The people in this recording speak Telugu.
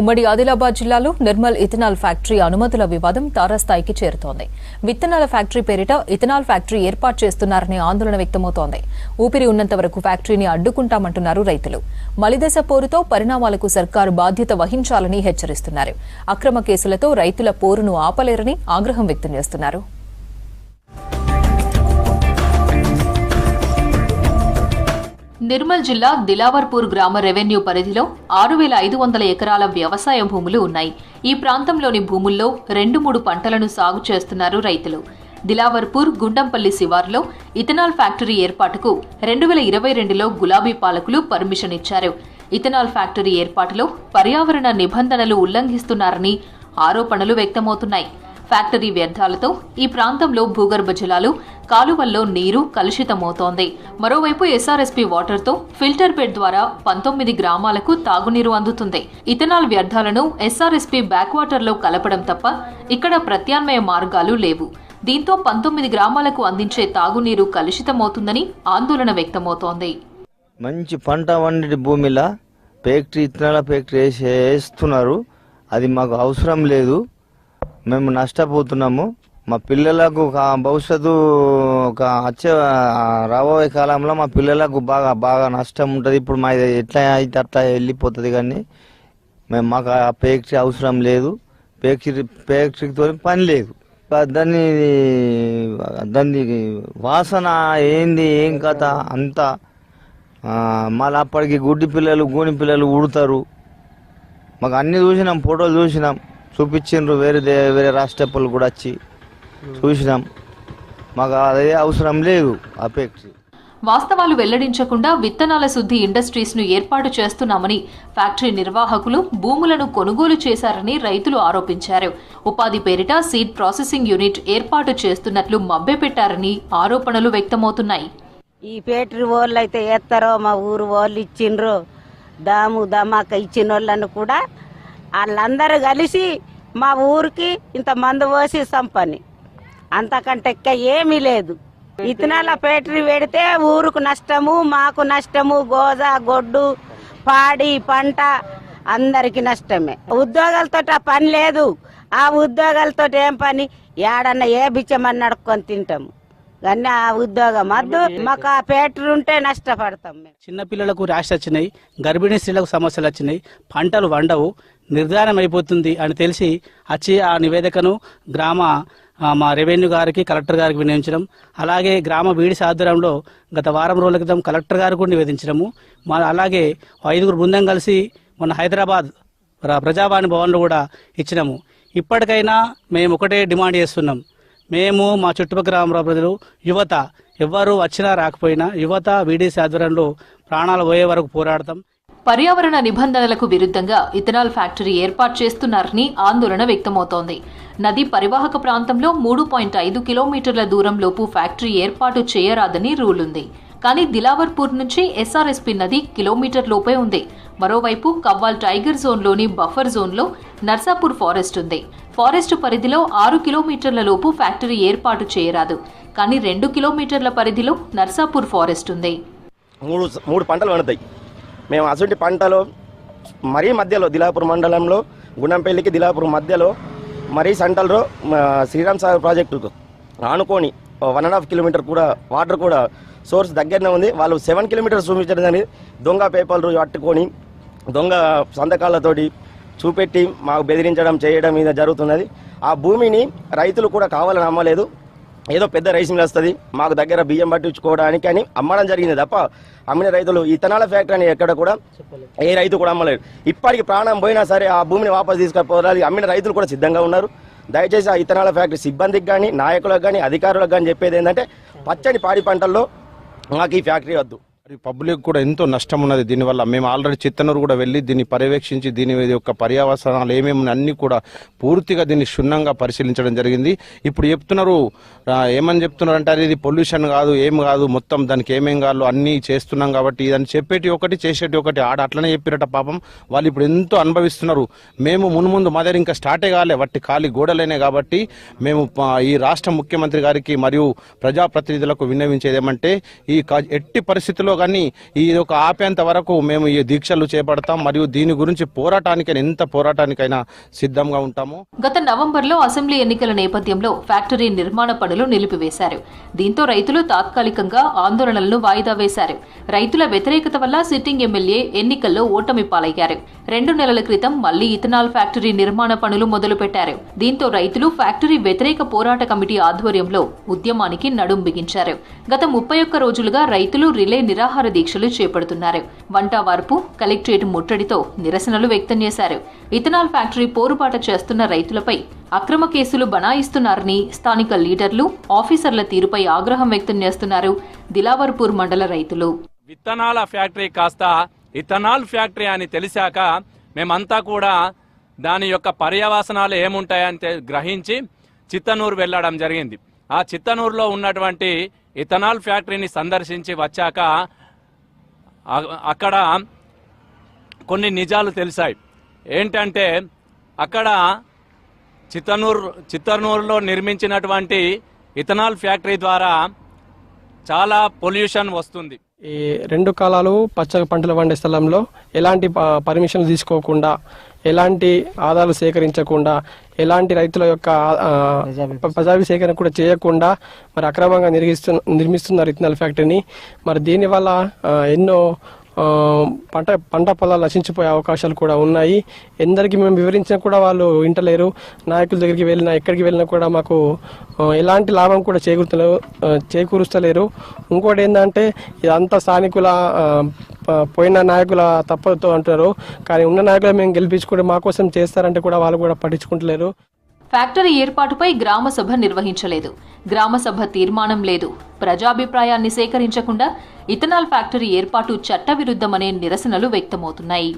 ఉమ్మడి ఆదిలాబాద్ జిల్లాలో నిర్మల్ ఇథనాల్ ఫ్యాక్టరీ అనుమతుల వివాదం తారాస్థాయికి చేరుతోంది. విత్తనాల ఫ్యాక్టరీ పేరిట ఇథనాల్ ఫ్యాక్టరీ ఏర్పాటు చేస్తున్నారనే ఆందోళన వ్యక్తమవుతోంది. ఊపిరి ఉన్నంత వరకు ఫ్యాక్టరీని అడ్డుకుంటామంటున్నారు రైతులు. మలిదశ పోరుతో పరిణామాలకు సర్కారు బాధ్యత వహించాలని హెచ్చరిస్తున్నారు. అక్రమ కేసులతో రైతుల పోరును ఆపలేరని ఆగ్రహం వ్యక్తం చేస్తున్నారు. నిర్మల్ జిల్లా దిలావర్పూర్ గ్రామ రెవెన్యూ పరిధిలో ఆరు వేల ఐదు వందల ఎకరాల వ్యవసాయ భూములు ఉన్నాయి. ఈ ప్రాంతంలోని భూముల్లో రెండు మూడు పంటలను సాగు చేస్తున్నారు రైతులు. దిలావర్పూర్ గుండంపల్లి శివార్లో ఇథనాల్ ఫ్యాక్టరీ ఏర్పాటుకు రెండు వేల ఇరవై రెండులో గులాబీ పాలకులు పర్మిషన్ ఇచ్చారు. ఇథనాల్ ఫ్యాక్టరీ ఏర్పాటులో పర్యావరణ నిబంధనలు ఉల్లంఘిస్తున్నారని ఆరోపణలు వ్యక్తమవుతున్నాయి. ఫ్యాక్టరీ వ్యర్థాలతో ఈ ప్రాంతంలో భూగర్భ జలాలు కాలువల్లో నీరు కలుషితమవుతోంది. మరోవైపు ఎస్ఆర్ఎస్పీ వాటర్తో ఫిల్టర్ బెడ్ ద్వారా పంతొమ్మిది గ్రామాలకు తాగునీరు అందుతుంది. ఇథనాల్ వ్యర్థాలను ఎస్ఆర్ఎస్పీ బ్యాక్ వాటర్లో కలపడం తప్ప ఇక్కడ ప్రత్యామ్నాయ మార్గాలు లేవు. దీంతో పంతొమ్మిది గ్రామాలకు అందించే తాగునీరు కలుషితమవుతుందని ఆందోళన వ్యక్తమవుతోంది. మంచి పంట వండి భూమిలా ఫ్యాక్టరీ ఇత్తనాల ఫ్యాక్టరీ వేస్తున్నారు. అది మాకు అవసరం లేదు. మేము నష్టపోతున్నాము. మా పిల్లలకు ఒక భవిష్యత్తు ఒక వచ్చే రాబోయే కాలంలో మా పిల్లలకు బాగా బాగా నష్టం ఉంటుంది. ఇప్పుడు మా ఇది ఎట్లా అయితే అట్లా వెళ్ళిపోతుంది కానీ మేము మాకు ఆ పేక్ష అవసరం లేదు. పేక్ష ఫ్యాక్టరీతో పని లేదు. దాన్ని దాన్ని వాసన ఏంది ఏం కథ అంతా మళ్ళీ అప్పటికి గుడ్డి పిల్లలు గూని పిల్లలు ఉడతారు మాకు అన్ని చూసినాం ఫోటోలు చూసినాం. చూపించిండ్రు వేరే వేరే రాష్ట్రపులు కూడా వచ్చి చూసినాం. మాకు అదే అవసరం లేదు ఫ్యాక్టరీ వాస్తవాలు వెల్లడించకుండా విత్తనాల శుద్ధి ఇండస్ట్రీస్ను ఏర్పాటు చేస్తున్నామని ఫ్యాక్టరీ నిర్వాహకులు భూములను కొనుగోలు చేశారని రైతులు ఆరోపించారు. ఉపాధి పేరిట సీడ్ ప్రాసెసింగ్ యూనిట్ ఏర్పాటు చేస్తున్నట్లు మభ్యపెట్టారని ఆరోపణలు వ్యక్తమవుతున్నాయి. ఈ పేటరీ వాళ్ళు అయితే ఎత్తారో మా ఊరు వాళ్ళు ఇచ్చిండ్రు. దాము దమాక ఇచ్చిన వాళ్ళను కూడా వాళ్ళందరూ కలిసి మా ఊరికి ఇంత మందు పోసి సంపని. అంతకంటే ఎక్క ఏమీ లేదు. ఇతనాల ఫ్యాక్టరీ పెడితే ఊరుకు నష్టము మాకు నష్టము గోదా గొడ్డు పాడి పంట అందరికి నష్టమే. ఉద్యోగాలతో ఆ పని లేదు. ఆ ఉద్యోగాలతో ఏం పని? ఏడన్నా ఏ బిచ్చమని నడుక్కొని తింటాము. ఉద్యోగం వద్దు. మాకు ఆ పేటరీ ఉంటే నష్టపడతాం మేము. చిన్నపిల్లలకు ర్యాష్ వచ్చినాయి గర్భిణీ స్త్రీలకు సమస్యలు వచ్చినాయి పంటలు వండవు నిర్ధారణ అయిపోతుంది అని తెలిసి వచ్చి ఆ నివేదికను గ్రామ మా రెవెన్యూ గారికి కలెక్టర్ గారికి వినియోగించడం అలాగే గ్రామ బీడి ఆధ్వర్యంలో గత వారం రోజుల క్రితం కలెక్టర్ గారికి కూడా నివేదించడము మా అలాగే ఐదుగురు బృందం కలిసి మొన్న హైదరాబాద్ ప్ర- ప్రజావాణి భవన్లో కూడా ఇచ్చినాము. ఇప్పటికైనా మేము ఒకటే డిమాండ్ చేస్తున్నాం. మేము మా చుట్టుపక్కల గ్రామ ప్రజలు యువత ఎవ్వరూ వచ్చినా రాకపోయినా యువత వీడీసీ ఆధ్వర్యంలో ప్రాణాలు పోయే వరకు పోరాడతాం. పర్యావరణ నిబంధనలకు విరుద్ధంగా ఇథనాల్ ఫ్యాక్టరీ ఏర్పాటు చేస్తున్నారని ఆందోళన వ్యక్తమవుతోంది. నది పరివాహక ప్రాంతంలో మూడు పాయింట్ ఐదు కిలోమీటర్ల దూరంలోపు ఫ్యాక్టరీ ఏర్పాటు చేయరాదని రూల్ ఉంది కానీ దిలావర్పూర్ నుంచి ఎస్ఆర్ఎస్పీ నది కిలోమీటర్ లోపే ఉంది. మరోవైపు కవ్వాల్ టైగర్ జోన్లోని బఫర్ జోన్లో నర్సాపూర్ ఫారెస్ట్ ఉంది. ఫారెస్ట్ పరిధిలో ఆరు కిలోమీటర్ల లోపు ఫ్యాక్టరీ ఏర్పాటు చేయరాదు. కానీ రెండు కిలోమీటర్ల పరిధిలో నర్సాపూర్ ఫారెస్ట్ ఉంది. మూడు మూడు పంటలు పండుతాయి. మేము అసలు పంటలో మరీ మధ్యలో దిలాపూర్ మండలంలో గుణంపల్లికి దిలాపూర్ మధ్యలో మరీ సెంట్రల్లో శ్రీరామ్ సాగర్ ప్రాజెక్టుకు ఆనుకొని వన్ అండ్ హాఫ్ కిలోమీటర్ కూడా వాటర్ కూడా సోర్స్ దగ్గరనే ఉంది. వాళ్ళు సెవెన్ కిలోమీటర్స్ చూపించడం దొంగ పేపర్లు పట్టుకొని దొంగ సంతకాలతోటి చూపెట్టి మాకు బెదిరించడం చేయడం మీద జరుగుతున్నది. ఆ భూమిని రైతులు కూడా కావాలని అమ్మలేదు ఏదో పెద్ద రైస్ మిల్ వస్తుంది. మాకు దగ్గర బియ్యం పట్టించుకోవడానికి అని అమ్మడం జరిగింది తప్ప అమ్మిన రైతులు ఇథనాల ఫ్యాక్టరీ అని ఎక్కడ కూడా ఏ రైతు కూడా అమ్మలేదు. ఇప్పటికి ప్రాణం పోయినా సరే ఆ భూమిని వాపసు తీసుకుపోవాలి. అమ్మిన రైతులు కూడా సిద్ధంగా ఉన్నారు. దయచేసి ఆ ఇథనాల ఫ్యాక్టరీ సిబ్బందికి కానీ నాయకులకు కానీ అధికారులకు కానీ చెప్పేది ఏంటంటే పచ్చని పాడి పంటల్లో మాకు ఈ ఫ్యాక్టరీ వద్దు. పబ్లిక్ కూడా ఎంతో నష్టం ఉన్నది దీనివల్ల మేము ఆల్రెడీ చిత్తనూరు కూడా వెళ్ళి దీన్ని పర్యవేక్షించి దీని యొక్క పర్యావసనాలు ఏమేమి అన్ని కూడా పూర్తిగా దీన్ని క్షుణ్ణంగా పరిశీలించడం జరిగింది. ఇప్పుడు చెప్తున్నారు ఏమని చెప్తున్నారు అంటే అది ఇది పొల్యూషన్ కాదు ఏం కాదు మొత్తం దానికి ఏమేం కాదు అన్నీ చేస్తున్నాం కాబట్టి ఇదని చెప్పేటి ఒకటి చేసేటి ఒకటి ఆడ అట్లనే చెప్పిరట పాపం. వాళ్ళు ఇప్పుడు ఎంతో అనుభవిస్తున్నారు. మేము మున్ముందు మా దగ్గర ఇంకా స్టార్టే కాలే వట్టి ఖాళీ గోడలేనే కాబట్టి మేము ఈ రాష్ట్ర ముఖ్యమంత్రి గారికి మరియు ప్రజాప్రతినిధులకు విన్నవించేది ఏమంటే ఈ కా- ఎట్టి పరిస్థితుల్లో కానీ ఇది ఒక ఆపేంత వరకు మేము ఈ దీక్షలు చేపడతాం మరియు దీని గురించి పోరాటానికైనా ఎంత పోరాటానికైనా సిద్ధంగా ఉంటాము. గత నవంబర్లో అసెంబ్లీ ఎన్నికల నేపథ్యంలో ఫ్యాక్టరీ నిర్మాణ పనులు నిలిపివేశారు. దీంతో రైతులు తాత్కాలికంగా ఆందోళనలను వాయిదా వేశారు. రైతుల వ్యతిరేకత వల్ల సిట్టింగ్ ఎమ్మెల్యే ఎన్నికల్లో ఓటమి పాలయ్యారు. రెండు నెలల క్రితం మళ్ళీ ఇథనాల్ ఫ్యాక్టరీ నిర్మాణ పనులు మొదలుపెట్టారు. దీంతో రైతులు ఫ్యాక్టరీ వ్యతిరేక పోరాట కమిటీ ఆధ్వర్యంలో ఉద్యమానికి నడుం బిగించారు. గత ముప్పై ఒక్క రోజులుగా రైతులు రిలే నిరాహార దీక్షలు చేపడుతున్నారు. వంట వార్పు కలెక్టరేట్ ముట్టడితో నిరసనలు వ్యక్తం చేశారు. ఇథనాల్ ఫ్యాక్టరీ పోరుబాట చేస్తున్న రైతులపై అక్రమ కేసులు బనాయిస్తున్నారని స్థానిక లీడర్లు ఆఫీసర్ల తీరుపై ఆగ్రహం వ్యక్తం చేస్తున్నారు దిలావర్పూర్ మండల రైతులు. విత్తనాల ఫ్యాక్టరీ కాస్త ఇథనాల్ ఫ్యాక్టరీ అని తెలిసాక మేమంతా కూడా దాని యొక్క పర్యవసనాలు ఏముంటాయని గ్రహించి చిత్తనూరు వెళ్ళడం జరిగింది. ఆ చిత్తనూరులో ఉన్నటువంటి ఇథనాల్ ఫ్యాక్టరీని సందర్శించి వచ్చాక అక్కడ కొన్ని నిజాలు తెలిసాయి. ఏంటంటే అక్కడ చిత్తనూరు చిత్తనూరులో నిర్మించినటువంటి ఇథనాల్ ఫ్యాక్టరీ ద్వారా చాలా పొల్యూషన్ వస్తుంది. ఈ రెండు కాలాలు పచ్చ పంటలు పండే స్థలంలో ఎలాంటి పర్మిషన్లు తీసుకోకుండా ఎలాంటి ఆదాయాలు సేకరించకుండా ఎలాంటి రైతుల యొక్క ప్రజాభి సేకరణ కూడా చేయకుండా మరి అక్రమంగా నిర్మిస్తు నిర్మిస్తున్నారు ఇథనాల్ ఫ్యాక్టరీని మరి దీనివల్ల ఎన్నో పంట పంట పొలాలు నశించిపోయే అవకాశాలు కూడా ఉన్నాయి. ఎందరికి మేము వివరించినా కూడా వాళ్ళు వింటలేరు. నాయకుల దగ్గరికి వెళ్ళినా ఎక్కడికి వెళ్ళినా కూడా మాకు ఎలాంటి లాభం కూడా చేకూరుతలేరు చేకూరుస్తలేరు. ఇంకోటి ఏంటంటే ఇదంతా స్థానికుల పోయిన నాయకుల తప్పతో అంటున్నారు. కానీ ఉన్న నాయకులు మేము గెలిపించుకుంటే మా కోసం చేస్తారంటే కూడా వాళ్ళు కూడా పట్టించుకుంటలేరు. ఫ్యాక్టరీ ఏర్పాటుపై గ్రామ సభ నిర్వహించలేదు. గ్రామ సభ తీర్మానం లేదు. ప్రజాభిప్రాయాన్ని సేకరించకుండా ఇథనాల్ ఫ్యాక్టరీ ఏర్పాటు చట్టవిరుద్ధమనే నిరసనలు వ్యక్తమవుతున్నాయి.